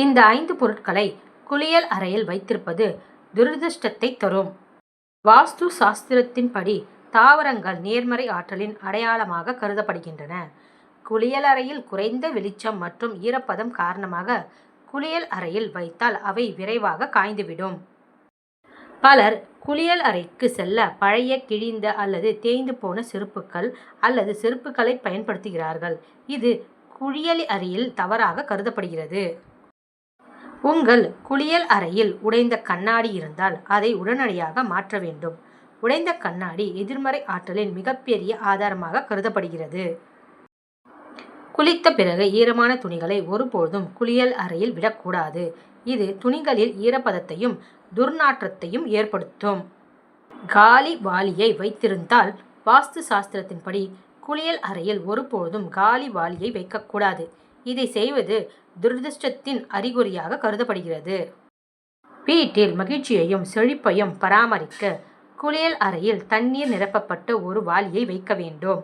இந்த ஐந்து பொருட்களை குளியல் அறையில் வைத்திருப்பது துரதிர்ஷ்டத்தை தரும். வாஸ்து சாஸ்திரத்தின்படி தாவரங்கள் நேர்மறை ஆற்றலின் அடையாளமாக கருதப்படுகின்றன. குளியலறையில் குறைந்த வெளிச்சம் மற்றும் ஈரப்பதம் காரணமாக குளியல் அறையில் வைத்தால் அவை விரைவாக காய்ந்துவிடும். பலர் குளியல் அறைக்கு செல்ல பழைய கிழிந்த அல்லது தேய்ந்து போன செருப்புக்கள் அல்லது செருப்புகளை பயன்படுத்துகிறார்கள். இது குளியல் அறையில் தவறாக கருதப்படுகிறது. உங்கள் குளியல் அறையில் உடைந்த கண்ணாடி இருந்தால் அதை உடனடியாக மாற்ற வேண்டும். உடைந்த கண்ணாடி எதிர்மறை ஆற்றலின் மிகப்பெரிய ஆதாரமாக கருதப்படுகிறது. குளித்த பிறகு ஈரமான துணிகளை ஒருபோதும் குளியல் அறையில் விடக்கூடாது. இது துணிகளில் ஈரப்பதத்தையும் துர்நாற்றத்தையும் ஏற்படுத்தும். காலி வாளியை வைத்திருந்தால் வாஸ்து சாஸ்திரத்தின்படி குளியல் அறையில் ஒருபோதும் காலி வாளியை வைக்கக்கூடாது. இதை செய்வது துரதிருஷ்டத்தின் அறிகுறியாக கருதப்படுகிறது. வீட்டில் மகிழ்ச்சியையும் செழிப்பையும் பராமரிக்க குளியல் அறையில் தண்ணீர் நிரப்பப்பட்ட ஒரு வாளியை வைக்க வேண்டும்.